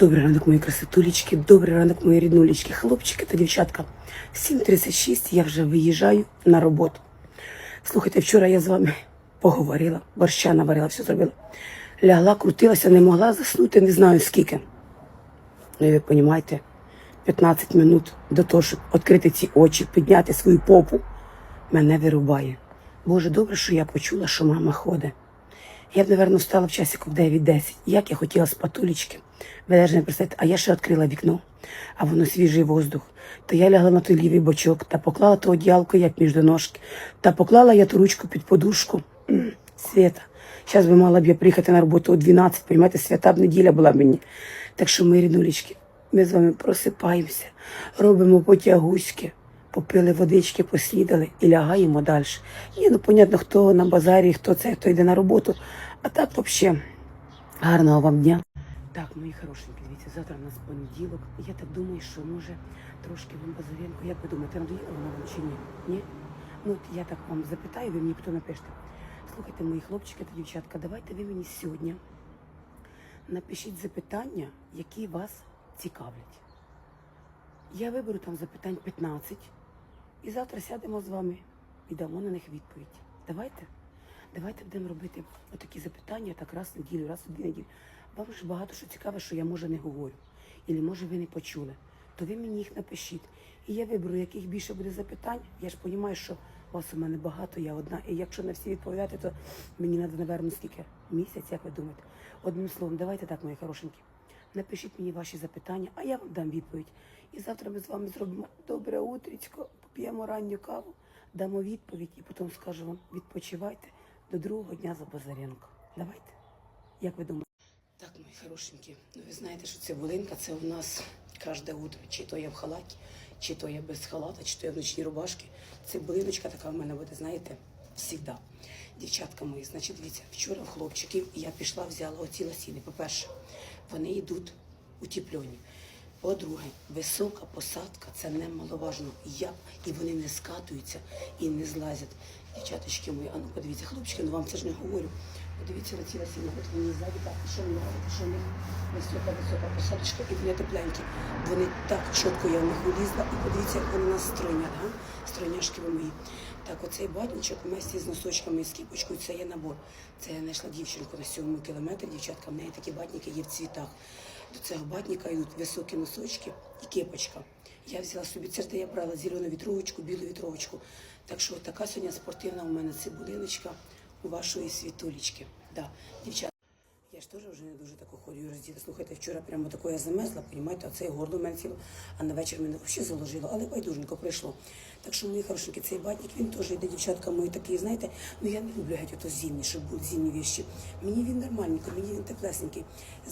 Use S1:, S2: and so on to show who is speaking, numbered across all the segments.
S1: Добрий ранок, мої красотулечки, добрий ранок, мої ріднулечки, хлопчики та дівчатка. 7.36 я вже виїжджаю на роботу. Слухайте, вчора я з вами поговорила, борща наварила, все зробила. Лягла, крутилася, не могла заснути, не знаю скільки. Ну, і ви розумієте, 15 минут до того, щоб відкрити ці очі, підняти свою попу, мене вирубає. Боже, добре, що я почула, що мама ходить. Я б, напевно, встала в в 9-10. Як я хотіла з патулечки. Ви навіть не а я ще відкрила вікно, а воно свіжий воздух. То я лягла на той лівий бочок та поклала ту одіялку, як між до ножки, та поклала я ту ручку під подушку. Свята. Зараз би мала б я приїхати на роботу о 12, понімаєте, свята б неділя була мені. Так що, мої ріднулечки, ми з вами просипаємося, робимо потягуськи, попили водички, поснідали і лягаємо далі. Є, ну, понятно, хто на базарі, хто це, хто йде на роботу. А так, взагалі, гарного вам дня. Так, мої хорошенькі, дивіться, завтра у нас понеділок. Я так думаю, що може трошки вам Базаренко. Як ви думаєте, надоїла вона вам чи ні? Ні? Ну, от я так вам запитаю, ви мені потім напишете. Слухайте, мої хлопчики та дівчатка, давайте ви мені сьогодні напишіть запитання, які вас цікавлять. Я виберу там запитань 15 і завтра сядемо з вами і дамо на них відповідь. Давайте. Давайте будемо робити отакі запитання так раз в неділю, раз в дві неділі. Вам ж багато що цікаве, що я може не говорю. Ілі може ви не почули. То ви мені їх напишіть. І я виберу, яких більше буде запитань. Я ж розумію, що вас у мене багато, я одна. І якщо на всі відповідати, то мені треба, напевно, скільки? Місяць, як ви думаєте? Одним словом, давайте так, мої хорошенькі. Напишіть мені ваші запитання, а я вам дам відповідь. І завтра ми з вами зробимо добре утрічко, поп'ємо ранню каву, дамо відповідь і потім скажу вам, відпочивайте до другого дня за Базаренко. Давайте. Як ви думаєте? Мої хорошенькі, ну ви знаєте, що цибулинка це у нас кожне утро. Чи то я в халаті, чи то я без халата, чи то я в ночній рубашці. Цибулиночка така в мене буде, знаєте, завжди. Дівчатка мої, значить, дивіться, вчора в хлопчиків я пішла, взяла оці лосіни. По-перше, вони йдуть утеплені. По-друге, висока посадка це немаловажно. Я, і вони не скатуються і не злазять. Дівчаточки мої, а ну подивіться, хлопчики, ну вам це ж не говорю. Подивіться на ці лосіни, от вони ззаді, так, що мені робити, що в них висока, висока посадочка, і вони тепленькі. Вони так чітко я в них улізла, і подивіться, як вони нас стройнять, га? стройняшки ви мої. Так, оцей батничок вместе з носочками і з кіпочкою, це є набор. Це я знайшла дівчинку на сьомому кілометрі, дівчатка, в неї такі батники є в цвітах. До цього батника йдуть високі носочки і кепочка. Я взяла собі це я брала зелену вітровочку, білу вітровочку. Так що така сьогодні спортивна у мене цибулиночка вашої світулечки. Да. Дівчата, я ж теж вже не дуже таку ходю роздіти. Слухайте, вчора прямо тако я замерзла, понімаєте, а це горло мене а на вечір мене взагалі заложило, але байдуженько прийшло. Так що, мої хорошенькі, цей батник, він теж йде, дівчатка мої такі, знаєте, ну я не люблю геть ото зимні, щоб були зимні віщі. Мені він нормальненький, мені він теплесенький.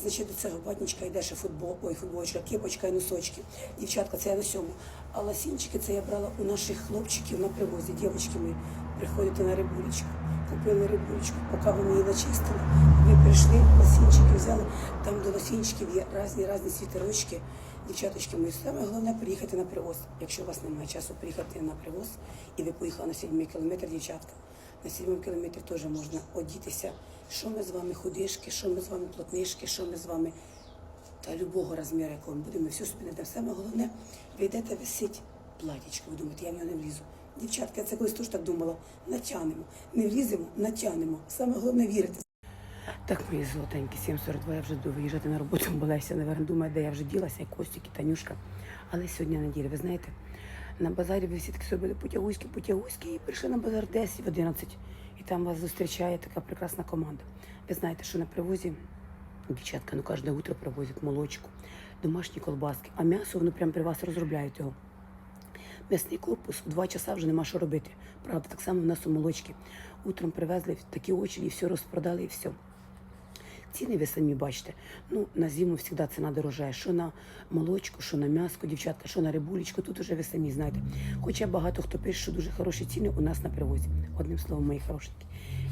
S1: Значить, до цього батничка йде ще футбол, ой, футболочка, кепочка і носочки. Дівчатка, це я на сьому. А ласінчики це я брала у наших хлопчиків на привозі. Дівчатки мої, приходите на рибулечку. Купили рибулечку, поки вони її начистили. Ви прийшли, лосінчики взяли. Там до лосінчиків є різні різні світерочки. Дівчаточки мої, саме головне приїхати на привоз. Якщо у вас немає часу приїхати на привоз, і ви поїхали на 7 кілометр, дівчатка, на 7 кілометрі теж можна одітися. Що ми з вами худишки, що ми з вами плотнишки, що ми з вами та любого розміру, якого ми будемо, ми все собі знайдемо. Саме головне, ви йдете висить платічко, ви думаєте, я в нього не влізу. Дівчатка, я це колись теж так думала. Натягнемо. Не вліземо, натягнемо. Саме головне вірити. Так, мої золотенькі, 7.42, я вже буду виїжджати на роботу, бо Леся, наверное, думає, де я вже ділася, і Костік, і Танюшка. Але сьогодні неділя, ви знаєте, на базарі ви всі таки зробили потягуськи, потягуськи, і прийшли на базар 10 в 11. І там вас зустрічає така прекрасна команда. Ви знаєте, що на привозі дівчатка, ну кожне утро привозять молочку, домашні колбаски, а м'ясо воно прямо при вас розробляють його. М'ясний корпус в два часа вже нема що робити. Правда, так само в нас у молочки. Утром привезли такі очі, і все розпродали і все. Ціни ви самі бачите. Ну, на зиму завжди ціна дорожає. Що на молочку, що на м'яско, дівчатка, що на рибулечку, тут уже ви самі знаєте. Хоча багато хто пише, що дуже хороші ціни у нас на привозі. Одним словом, мої хорошенькі.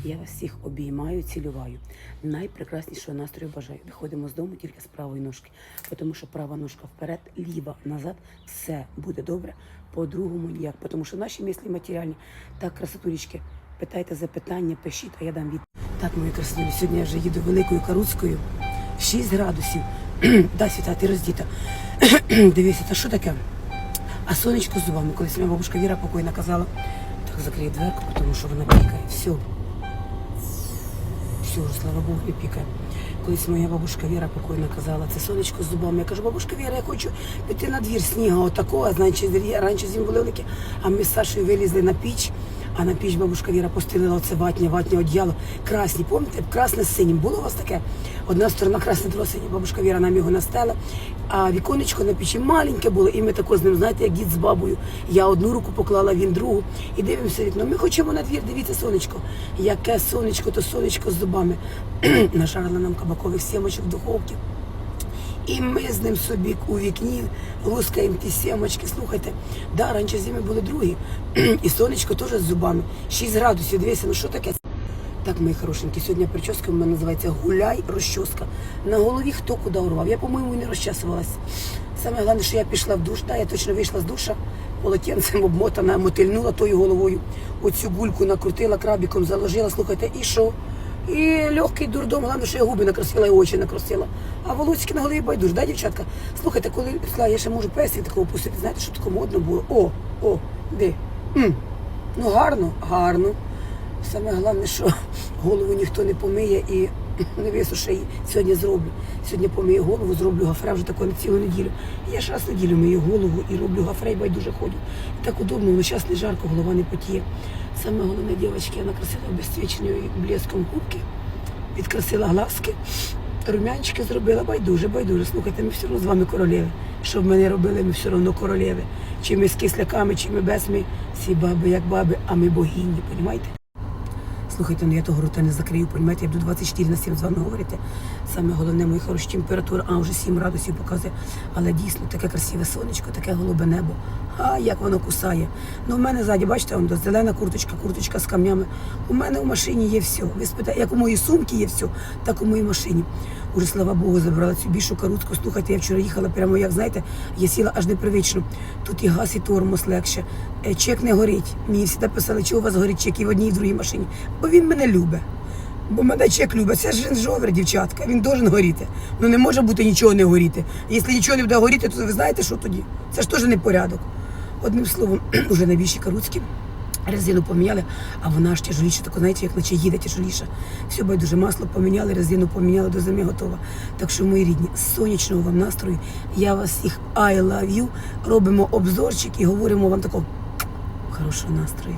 S1: Я вас всіх обіймаю, цілюваю. Найпрекраснішого настрою бажаю. Виходимо з дому тільки з правої ножки, тому що права ножка вперед, ліва назад, все буде добре. По-другому ніяк, тому що наші мислі матеріальні. Так, красотулечки, питайте запитання, пишіть, а я дам від. Так, мої красиві, сьогодні я вже їду великою каруцькою. 6 градусів. да, світа, ти роздіта. Дивися, та що таке? А сонечко з зубами. Колись моя бабушка Віра покойна казала, так закрий дверку, тому що вона пікає. Все. Все, слава Богу, не пікає. Колись моя бабушка Віра покойно казала, це сонечко з зубами. Я кажу, бабушка Віра, я хочу піти на двір снігу, отакого, значить, раніше зім були великі, а ми з Сашою вилізли на піч, а на піч бабушка Віра постелила оце ватнє, ватнє одіяло. Красні, пам'ятаєте, красне з синім. Було у вас таке? Одна сторона красне, друга синя. Бабушка Віра нам його настела, а віконечко на печі маленьке було, і ми тако з ним, знаєте, як дід з бабою. Я одну руку поклала, він другу, і дивимося вікно. Ми хочемо на двір, дивіться, сонечко. Яке сонечко, то сонечко з зубами. Нажарила нам кабакових сімочок в духовці. І ми з ним собі у вікні лускаємо ті сімочки. Слухайте, да, раніше зими були другі. І сонечко теж з зубами. 6 градусів, дивіться, ну що таке? Так, мої хорошенькі, сьогодні прическа у мене називається гуляй розчоска. На голові хто куди урвав. Я, по-моєму, не розчасувалась. Саме головне, що я пішла в душ, да, я точно вийшла з душа, полотенцем обмотана, мотильнула тою головою. Оцю гульку накрутила, крабіком заложила, слухайте, і що? І легкий дурдом, головне, що я губи накрасила і очі накрасила. А волосики на голові байдуже, да, дівчатка? Слухайте, коли пішла, я ще можу песик такого пустити, знаєте, що таке модно було? О, о, де? М. Ну гарно, гарно. Саме головне, що голову ніхто не помиє і не висуше її. Сьогодні зроблю. Сьогодні помию голову, зроблю гафре вже таку цілу неділю. Я ж раз в неділю мию голову і роблю гафре, і байдуже ходжу. Так удобно, але зараз не жарко, голова не потіє. Саме головне, дівчатки, я накрасила безцвічною блеском губки, підкрасила глазки, румянчики зробила, байдуже, байдуже. Слухайте, ми все одно з вами королеви. Що б ми не робили, ми все одно королеви. Чи ми з кисляками, чи ми без ми, всі баби як баби, а ми богині, понімаєте? Слухайте, ну я того рота не закрию, понімаєте, я буду 24 на 7 з вами говорити. Саме головне, мої хороші температура, а вже 7 градусів показує. Але дійсно таке красиве сонечко, таке голубе небо. А як воно кусає. Ну, в мене ззаді, бачите, он, зелена курточка, курточка з камнями. У мене в машині є все. Ви спитаєте, як у моїй сумці є все, так у моїй машині. Уже слава Богу, забрала цю більшу карутку. Слухайте, я вчора їхала прямо, як знаєте, я сіла аж непривично. Тут і газ, і тормоз легше. Е, Чек не горить. Мені завжди писали, що у вас горить чек і в одній, і в другій машині. Бо він мене любить. Бо мене чек любить. Це ж жовер, дівчатка. Він должен горіти. Ну не може бути нічого не горіти. Якщо нічого не буде горіти, то ви знаєте, що тоді? Це ж теж не порядок. Одним словом, уже найбільші каруцькі. Резину поміняли, а вона ж тяжеліша, так знаєте, як наче їде тяжеліша. Все байдуже масло поміняли, резину поміняли, до зими готова. Так що, мої рідні, сонячного вам настрою. Я вас всіх I love you. Робимо обзорчик і говоримо вам такого хорошого настрою.